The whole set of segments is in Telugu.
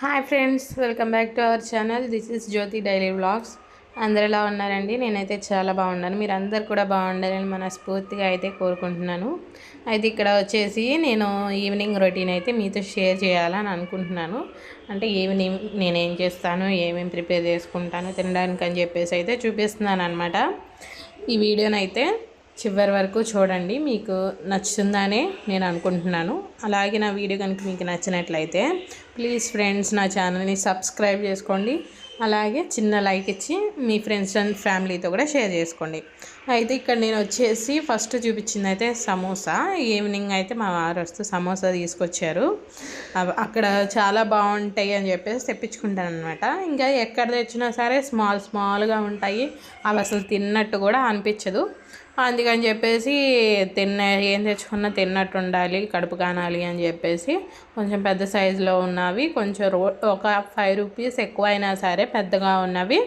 Hi friends welcome back to our channel. This is Jyothi daily vlogs అందరు ఎలా ఉన్నారండి? నేనైతే చాలా బాగున్నాను. మీరు అందరు కూడా బాగుండాలని మనస్ఫూర్తిగా అయితే కోరుకుంటున్నాను. అయితే ఇక్కడ వచ్చేసి నేను ఈవినింగ్ రొటీన్ అయితే మీతో షేర్ చేయాలని అనుకుంటున్నాను. అంటే ఈవినింగ్ నేనేం చేస్తాను ఏమేమి ప్రిపేర్ చేసుకుంటాను తినడానికి అని చెప్పేసి అయితే చూపిస్తున్నాను అనమాట ఈ వీడియోనైతే చివరి వరకు చూడండి మీకు నచ్చుతుందనే నేను అనుకుంటున్నాను. అలాగే నా వీడియో కనుక మీకు నచ్చినట్లయితే ప్లీజ్ ఫ్రెండ్స్ నా ఛానల్ని సబ్స్క్రైబ్ చేసుకోండి. అలాగే చిన్న లైక్ ఇచ్చి మీ ఫ్రెండ్స్ అండ్ ఫ్యామిలీతో కూడా షేర్ చేసుకోండి. అయితే ఇక్కడ నేను వచ్చేసి ఫస్ట్ చూపించింది అయితే సమోసా. ఈవినింగ్ అయితే మా వారు వస్తూ సమోసా తీసుకొచ్చారు. అక్కడ చాలా బాగుంటాయి అని చెప్పేసి తెప్పించుకుంటాను అనమాట ఇంకా ఎక్కడ తెచ్చినా సరే స్మాల్ స్మాల్గా ఉంటాయి. అవి అసలు తిన్నట్టు కూడా అనిపించదు. అందుకని చెప్పేసి తిన్న ఏం తెచ్చుకున్నా తిన్నట్టు ఉండాలి కడుపు కానాలి అని చెప్పేసి. కొంచెం పెద్ద సైజులో ఉన్నవి కొంచెం రో ఒక ఫైవ్ రూపీస్ ఎక్కువ అయినా సరే పెద్దగా ఉన్నవి.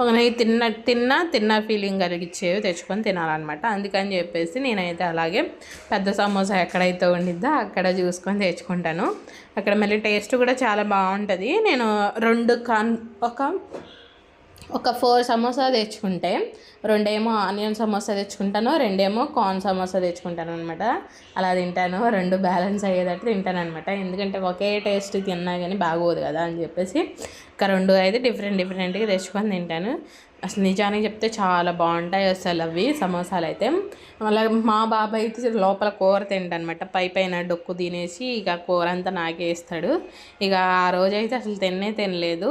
ఒక తిన్న తిన్నా తిన్న ఫీలింగ్ కలిగించేవి తెచ్చుకొని తినాలన్నమాట. అందుకని చెప్పేసి నేనైతే అలాగే పెద్ద సమోసా ఎక్కడైతే ఉండిద్దో అక్కడ చూసుకొని తెచ్చుకుంటాను. అక్కడ మళ్ళీ టేస్ట్ కూడా చాలా బాగుంటుంది. నేను రెండు కాన్ ఒక ఒక ఫోర్ సమోసా తెచ్చుకుంటే రెండేమో ఆనియన్ సమోసా తెచ్చుకుంటాను రెండేమో కార్న్ సమోసా తెచ్చుకుంటాను అనమాట అలా తింటాను రెండు బ్యాలెన్స్ అయ్యేటట్టు తింటాను అనమాట ఎందుకంటే ఒకే టేస్ట్ తిన్నా కానీ బాగోదు కదా అని చెప్పేసి ఇంకా రెండు అయితే డిఫరెంట్ డిఫరెంట్గా తెచ్చుకొని తింటాను. అసలు నిజానికి చెప్తే చాలా బాగుంటాయి అసలు అవి సమోసాలు అయితే. అలా మా బాబాయ్ అయితే లోపల కూర తింటానమాట పై పైన డొక్కు తినేసి ఇక కూర అంతా నాకేస్తాడు. ఇక ఆ రోజైతే అసలు తిన్నే తినలేదు.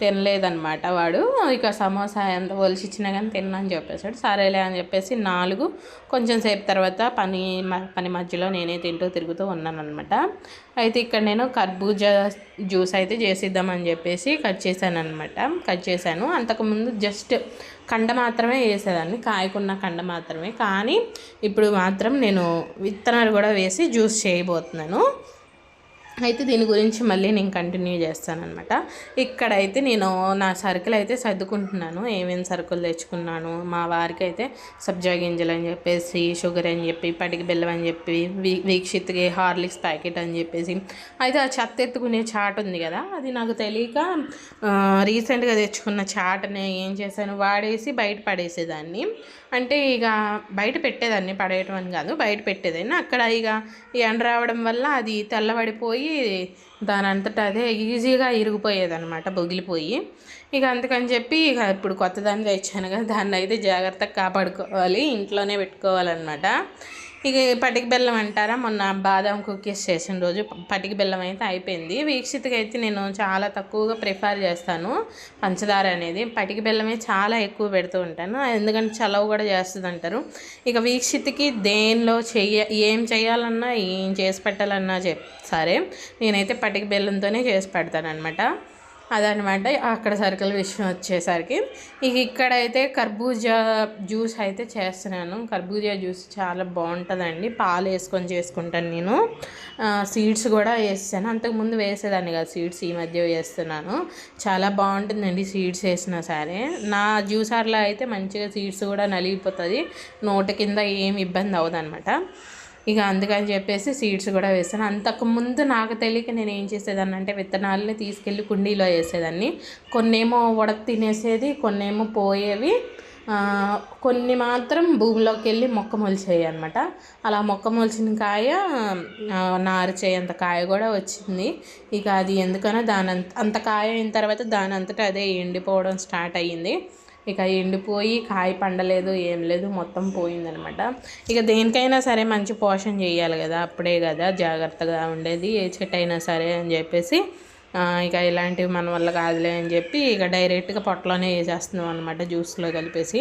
తినలేదన్నమాట వాడు. ఇక సమోసా ఎంత ఒలిచిచ్చినా కానీ తిన్నాను చెప్పేసాడు సరేలే అని చెప్పేసి నాలుగు కొంచెం సేపు తర్వాత పని మ- పని మధ్యలో నేనే తింటూ తిరుగుతూ ఉన్నాను అనమాట అయితే ఇక్కడ నేను కర్బూజా జ్యూస్ అయితే చేసిద్దామని చెప్పేసి కట్ చేశాను అనమాట కట్ చేశాను. అంతకుముందు జస్ట్ కండ మాత్రమే వేసేదాన్ని కాయకున్న కండ మాత్రమే. కానీ ఇప్పుడు మాత్రం నేను విత్తనాలు కూడా వేసి జ్యూస్ చేయబోతున్నాను. అయితే దీని గురించి మళ్ళీ నేను కంటిన్యూ చేస్తానన్నమాట. ఇక్కడైతే నేను నా సరుకులు అయితే సర్దుకుంటున్నాను. ఏమేమి సరుకులు తెచ్చుకున్నాను? మా వారికి అయితే సబ్జా గింజలు అని చెప్పేసి షుగర్ అని చెప్పి పటికి బెల్లం అని చెప్పి వీ వీక్షిత్కి హార్లిక్స్ ప్యాకెట్ అని చెప్పేసి. అయితే ఆ చెత్త ఎత్తుకునే చాట్ ఉంది కదా అది నాకు తెలియక రీసెంట్గా తెచ్చుకున్న చాట్ని ఏం చేశాను? వాడేసి బయట పడేసేదాన్ని. అంటే ఇక బయట పెట్టేదాన్ని పడేయటం అని కాదు బయట పెట్టేదాన్ని. అక్కడ ఇక ఈ ఎండ రావడం వల్ల అది తెల్లబడిపోయి దాని అంతటా అదే ఈజీగా ఇరిగిపోయేదన్నమాట బొగిలిపోయి. ఇక అందుకని చెప్పి ఇక ఇప్పుడు కొత్త దాన్ని తెచ్చాను కదా దాన్ని అయితే జాగ్రత్తగా కాపాడుకోవాలి ఇంట్లోనే పెట్టుకోవాలన్నమాట. ఇక పటిక బెల్లం అంటారా? మొన్న బాదం కుకీస్ చేసిన రోజు పటిక బెల్లం అయితే అయిపోయింది. వీక్షిత్కి అయితే నేను చాలా తక్కువగా ప్రిఫర్ చేస్తాను పంచదార అనేది. పటిక బెల్లమే చాలా ఎక్కువ పెడుతూ ఉంటాను. ఎందుకంటే చలవ కూడా చేస్తుంది అంటారు ఇక వీక్షితకి దేనిలో చెయ్య ఏం చేయాలన్నా ఏం చేసి పెట్టాలన్నా చెప్ సరే. నేనైతే పటిక బెల్లంతోనే చేసి పెడతాను అనమాట అదనమాట. అక్కడ సర్కిల్ విషయం వచ్చేసరికి. ఇక ఇక్కడైతే కర్బూజా జ్యూస్ అయితే చేస్తున్నాను. కర్బూజా జ్యూస్ చాలా బాగుంటుందండి. పాలు వేసుకొని చేసుకుంటాను నేను. సీడ్స్ కూడా వేసాను అంతకుముందు వేసేదాన్ని కదా. సీడ్స్ ఈ మధ్య వేస్తున్నాను. చాలా బాగుంటుందండి సీడ్స్ వేసినా సరే. నా జ్యూసర్లో అయితే మంచిగా సీడ్స్ కూడా నలిగిపోతుంది. నోట కింద ఏం ఇబ్బంది అవ్వదు ఇక అందుకని చెప్పేసి సీడ్స్ కూడా వేసాను అంతకుముందు నాకు తెలియక నేను ఏం చేసేదాన్ని అంటే విత్తనాలని తీసుకెళ్ళి కుండీలో వేసేదాన్ని. కొన్నేమో ఉడక తినేసేది కొన్నేమో పోయేవి. కొన్ని మాత్రం భూమిలోకి వెళ్ళి మొక్క మొలిచాయి అనమాట అలా మొక్క మొలిచిన కాయ నారు చేయంత కాయ కూడా వచ్చింది. ఇక అది ఎందుకనో దాని అంత అంత కాయ అయిన తర్వాత దాని అంతటా అదే ఎండిపోవడం స్టార్ట్ అయ్యింది. ఇక ఎండిపోయి కాయ పండలేదు ఏం లేదు మొత్తం పోయిందనమాట. ఇక దేనికైనా సరే మంచి పోషణ చేయాలి కదా అప్పుడే కదా జాగ్రత్తగా ఉండేది ఏ చెట్టు అయినా సరే అని చెప్పేసి ఇక ఇలాంటివి మన వల్ల కాదులే అని చెప్పి ఇక డైరెక్ట్గా పొట్టలోనే వేసేస్తున్నాం అనమాట జ్యూస్లో కలిపేసి.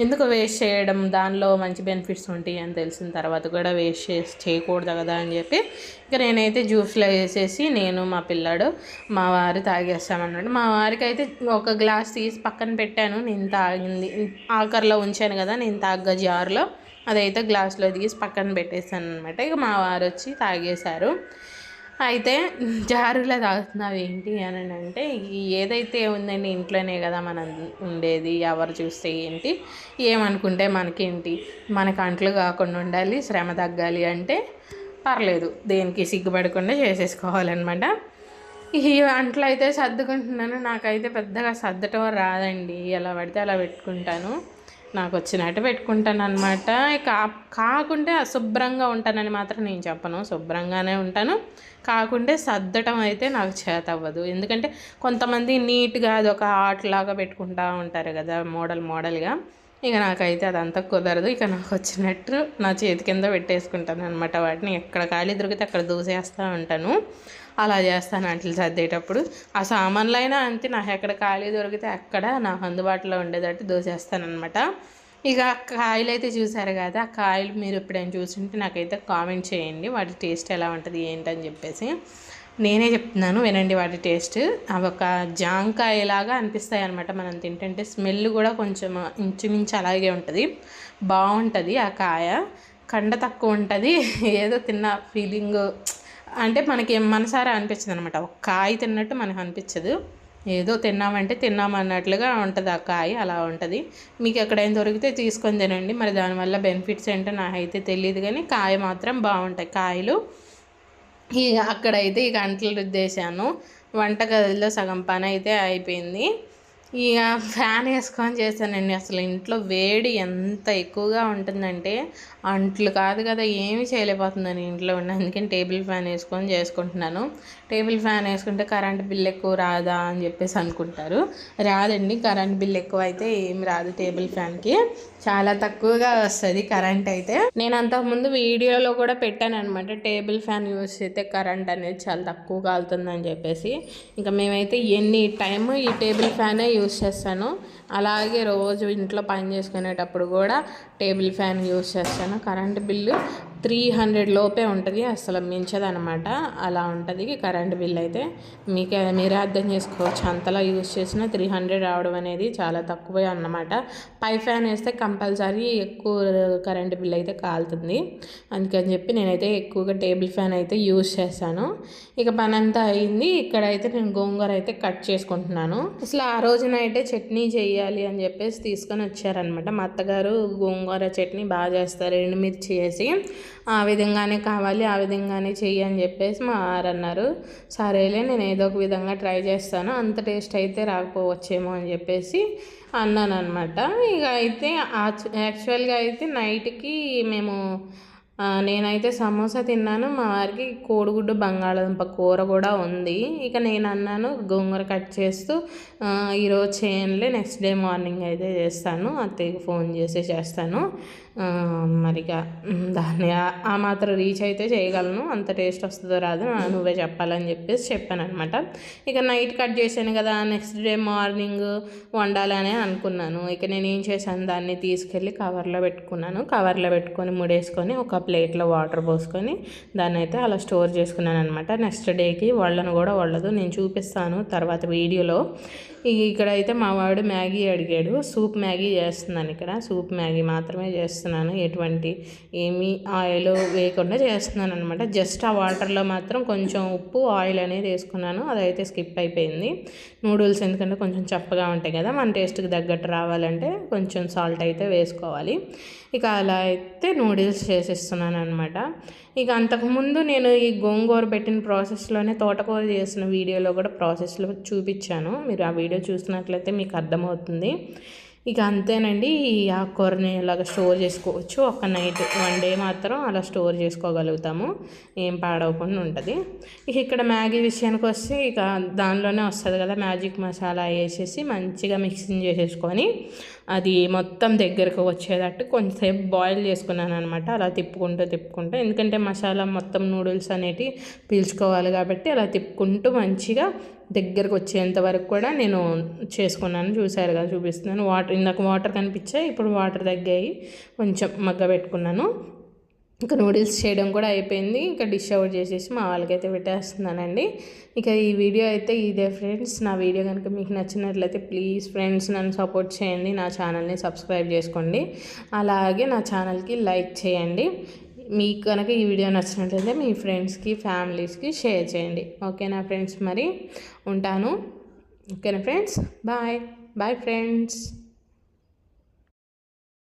ఎందుకు వేస్ట్ చేయడం? దానిలో మంచి బెనిఫిట్స్ ఉంటాయి అని తెలిసిన తర్వాత కూడా వేస్ట్ చేసి చేయకూడదు కదా అని చెప్పి ఇక నేనైతే జ్యూస్లో వేసేసి నేను మా పిల్లాడు మా వారు తాగేస్తామన్నాడు మా వారికి అయితే ఒక గ్లాస్ తీసి పక్కన పెట్టాను. నేను తాగింది ఆకర్లో ఉంచాను కదా నేను తాగ్గ జార్లో. అదైతే గ్లాస్లో తీసి పక్కన పెట్టేశాను అనమాట ఇక మా వారు వచ్చి తాగేశారు. అయితే జారులో తాగుతున్నావు ఏంటి అని అంటే ఏదైతే ఉందండి ఇంట్లోనే కదా మనం ఉండేది ఎవరు చూస్తే ఏంటి ఏమనుకుంటే మనకేంటి మనకు అంట్లు కాకుండా ఉండాలి శ్రమ తగ్గాలి అంటే పర్లేదు దేనికి సిగ్గుపడకుండా చేసేసుకోవాలన్నమాట. ఈ అంట్లు అయితే సర్దుకుంటున్నాను నాకైతే పెద్దగా సర్దటం రాదండి ఎలా పడితే అలా పెట్టుకుంటాను. నాకు వచ్చినట్టు పెట్టుకుంటాను అనమాట కా కాకుంటే అశుభ్రంగా ఉంటానని మాత్రం నేను చెప్పను. శుభ్రంగానే ఉంటాను. కాకుంటే సర్దటం అయితే నాకు చేత అవ్వదు. ఎందుకంటే కొంతమంది నీట్గా అది ఒక ఆర్ట్ లాగా పెట్టుకుంటూ ఉంటారు కదా మోడల్ మోడల్గా. ఇక నాకైతే అదంతా కుదరదు. ఇక నాకు వచ్చినట్టు నా చేతి కింద పెట్టేసుకుంటాను అనమాట వాటిని. ఎక్కడ ఖాళీ దొరికితే అక్కడ దూసేస్తూ ఉంటాను. అలా చేస్తాను అంట్లు సర్దేటప్పుడు. ఆ సామాన్లు అయినా అంతే నాకు ఎక్కడ ఖాళీ దొరికితే అక్కడ నాకు అందుబాటులో ఉండేటట్టు దోసేస్తానమాట ఇక కాయలు అయితే చూసారు కదా ఆ కాయలు మీరు ఎప్పుడైనా చూస్తుంటే నాకైతే కామెంట్ చేయండి వాటి టేస్ట్ ఎలా ఉంటుంది ఏంటని చెప్పేసి. నేనే చెప్తున్నాను వినండి వాటి టేస్ట్. అవి ఒక జాంకాయలాగా అనిపిస్తాయి అనమాట మనం తింటుంటే స్మెల్ కూడా కొంచెం ఇంచుమించు అలాగే ఉంటుంది. బాగుంటుంది ఆ కాయ. కండ తక్కువ ఉంటుంది. ఏదో తిన్న ఫీలింగ్ అంటే మనకి మనసారా అనిపించదు అనమాట ఒక కాయ తిన్నట్టు మనకు అనిపించదు. ఏదో తిన్నామంటే తిన్నామన్నట్లుగా ఉంటుంది ఆ కాయ అలా ఉంటుంది. మీకు ఎక్కడైనా దొరికితే తీసుకొని తినండి. మరి దానివల్ల బెనిఫిట్స్ ఏంటో నాకైతే తెలియదు కానీ కాయ మాత్రం బాగుంటాయి. కాయలు ఈ అక్కడైతే ఈ గంటలు రుద్దేశాను. వంటగదిలో సగం పని అయితే అయిపోయింది. ఇక ఫ్యాన్ వేసుకొని చేశానండి. అసలు ఇంట్లో వేడి ఎంత ఎక్కువగా ఉంటుందంటే అంట్లు కాదు కదా ఏమీ చేయలేకపోతుందని ఇంట్లో ఉండి. అందుకని టేబుల్ ఫ్యాన్ వేసుకొని చేసుకుంటున్నాను. టేబుల్ ఫ్యాన్ వేసుకుంటే కరెంట్ బిల్ ఎక్కువ రాదా అని చెప్పేసి అనుకుంటారు. రాదండి కరెంట్ బిల్ ఎక్కువ అయితే ఏం రాదు టేబుల్ ఫ్యాన్కి. చాలా తక్కువగా వస్తుంది కరెంట్ అయితే. నేను అంతకుముందు వీడియోలో కూడా పెట్టాను అనమాట టేబుల్ ఫ్యాన్ యూస్ చేస్తే కరెంట్ అనేది చాలా తక్కువ కాలుతుందని చెప్పేసి. ఇంకా మేమైతే ఎన్ని టైం ఈ టేబుల్ ఫ్యానే యూస్ చేస్తాను. అలాగే రోజు ఇంట్లో పని చేసుకునేటప్పుడు కూడా టేబుల్ ఫ్యాన్ యూస్ చేస్తాను. కరెంటు బిల్లు త్రీ హండ్రెడ్ లోపే ఉంటుంది అసలు మించదనమాట. అలా ఉంటుంది కరెంట్ బిల్ అయితే. మీకే మీరే అర్థం చేసుకోవచ్చు. అంతలా యూజ్ చేసినా త్రీ హండ్రెడ్ రావడం అనేది చాలా తక్కువే అన్నమాట. పై ఫ్యాన్ వేస్తే కంపల్సరీ ఎక్కువ కరెంట్ బిల్ అయితే కాలుతుంది. అందుకని చెప్పి నేనైతే ఎక్కువగా టేబుల్ ఫ్యాన్ అయితే యూస్ చేశాను. ఇక పని అంతా అయింది. ఇక్కడైతే నేను గోంగూర అయితే కట్ చేసుకుంటున్నాను. అసలు ఆ రోజున అయితే చట్నీ చేయాలి అని చెప్పేసి తీసుకొని వచ్చారనమాట మా అత్తగారు గోంగూర చట్నీ బాగా చేస్తారు. ఎండుమిర్చి వేసి ఆ విధంగానే కావాలి ఆ విధంగానే చెయ్యి అని చెప్పేసి మా వారు అన్నారు. సరేలే నేను ఏదో ఒక విధంగా ట్రై చేస్తాను అంత టేస్ట్ అయితే రాకపోవచ్చేమో అని చెప్పేసి అన్నాను అనమాట ఇక అయితే యాక్చువల్గా అయితే నైట్కి మేము నేనైతే సమోసా తిన్నాను మా వారికి కోడిగుడ్డు బంగాళాదుంప కూర కూడా ఉంది. ఇక నేను అన్నాను గోంగూర కట్ చేస్తూ ఈరోజు చేయనులే నెక్స్ట్ డే మార్నింగ్ అయితే చేస్తాను అత్తయ్యకి ఫోన్ చేసి చేస్తాను. మరిగా దాన్ని ఆ మాత్రం రీచ్ అయితే చేయగలను. అంత టేస్ట్ వస్తుందో రాదు నువ్వే చెప్పాలని చెప్పేసి చెప్పాను అనమాట ఇక నైట్ కట్ చేశాను కదా నెక్స్ట్ డే మార్నింగ్ వండాలని అనుకున్నాను. ఇక నేను ఏం చేశాను దాన్ని తీసుకెళ్ళి కవర్లో పెట్టుకున్నాను. కవర్లో పెట్టుకొని ముడేసుకొని ఒక ప్లేట్లో వాటర్ పోసుకొని దాన్ని అయితే అలా స్టోర్ చేసుకున్నాను అనమాట నెక్స్ట్ డేకి వాళ్ళను కూడా వాళ్ళదు నేను చూపిస్తాను తర్వాత వీడియోలో. ఇక్కడైతే మా వాడు మ్యాగీ అడిగాడు. సూప్ మ్యాగీ చేస్తున్నాను ఇక్కడ. సూప్ మ్యాగీ మాత్రమే చేస్తున్నాను. ఎటువంటి ఏమీ ఆయిల్ వేయకుండా చేస్తున్నాను అనమాట జస్ట్ ఆ వాటర్లో మాత్రం కొంచెం ఉప్పు ఆయిల్ అనేది వేసుకున్నాను. అదైతే స్కిప్ అయిపోయింది. నూడిల్స్ ఎందుకంటే కొంచెం చప్పగా ఉంటాయి కదా మన టేస్ట్కి తగ్గట్టు రావాలంటే కొంచెం సాల్ట్ అయితే వేసుకోవాలి. ఇక అలా అయితే నూడిల్స్ చేసేస్తున్నాను అనమాట ఇక అంతకుముందు నేను ఈ గోంగూర పెట్టిన ప్రాసెస్లోనే తోటకూర చేసిన వీడియోలో కూడా ప్రాసెస్లో చూపించాను. మీరు ఆ వీడియో చూసినట్లయితే మీకు అర్థమవుతుంది. ఇక అంతేనండి ఈ ఆకుకూరని ఇలాగ స్టోర్ చేసుకోవచ్చు ఒక నైట్ వన్ డే మాత్రం అలా స్టోర్ చేసుకోగలుగుతాము ఏం పాడవకుండా ఉంటుంది. ఇక ఇక్కడ మ్యాగీ విషయానికి వస్తే ఇక దానిలోనే వస్తుంది కదా మ్యాజిక్ మసాలా వేసేసి మంచిగా మిక్సింగ్ చేసేసుకొని అది మొత్తం దగ్గరకు వచ్చేటట్టు కొంచెంసేపు బాయిల్ చేసుకున్నాను అనమాట అలా తిప్పుకుంటూ తిప్పుకుంటూ. ఎందుకంటే మసాలా మొత్తం నూడిల్స్ అనేటివి పీల్చుకోవాలి కాబట్టి అలా తిప్పుకుంటూ మంచిగా దగ్గరకు వచ్చేంత వరకు కూడా నేను చేసుకున్నాను చూసారుగా చూపిస్తున్నాను. వాటర్ ఇందాక వాటర్ కనిపించాయి ఇప్పుడు వాటర్ తగ్గాయి. కొంచెం మగ్గ పెట్టుకున్నాను. ఇంకా నూడిల్స్ చేయడం కూడా అయిపోయింది. ఇంకా డిష్ అవుట్ చేసేసి మా వాళ్ళకైతే పెట్టేస్తున్నానండి. ఇక ఈ వీడియో అయితే ఇదే ఫ్రెండ్స్. నా వీడియో కనుక మీకు నచ్చినట్లయితే ప్లీజ్ ఫ్రెండ్స్ నన్ను సపోర్ట్ చేయండి. నా ఛానల్ని సబ్స్క్రైబ్ చేసుకోండి. అలాగే నా ఛానల్కి లైక్ చేయండి. మీకు కనుక ఈ వీడియో నచ్చినట్లయితే మీ ఫ్రెండ్స్కి ఫ్యామిలీస్కి షేర్ చేయండి. ఓకేనా ఫ్రెండ్స్ మరి? ఉంటాను. ఓకేనా ఫ్రెండ్స్? బాయ్. Bye friends.